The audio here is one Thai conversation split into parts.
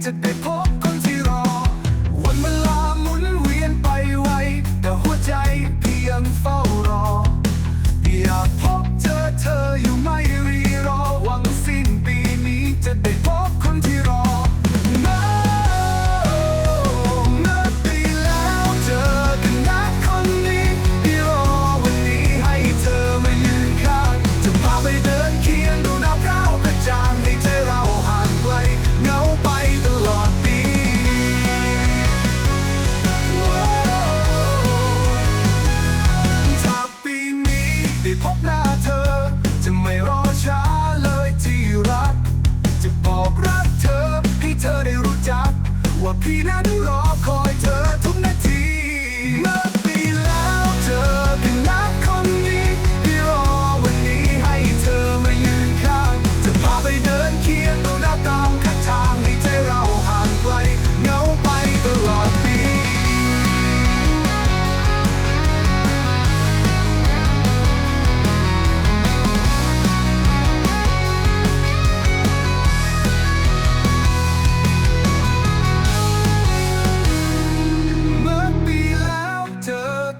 today.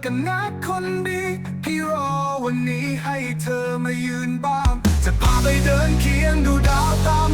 กันักคนดี พี่รอวันนี้ให้เธอมายืนบ้าง จะพาไปเดินเคียงดูดาวตาม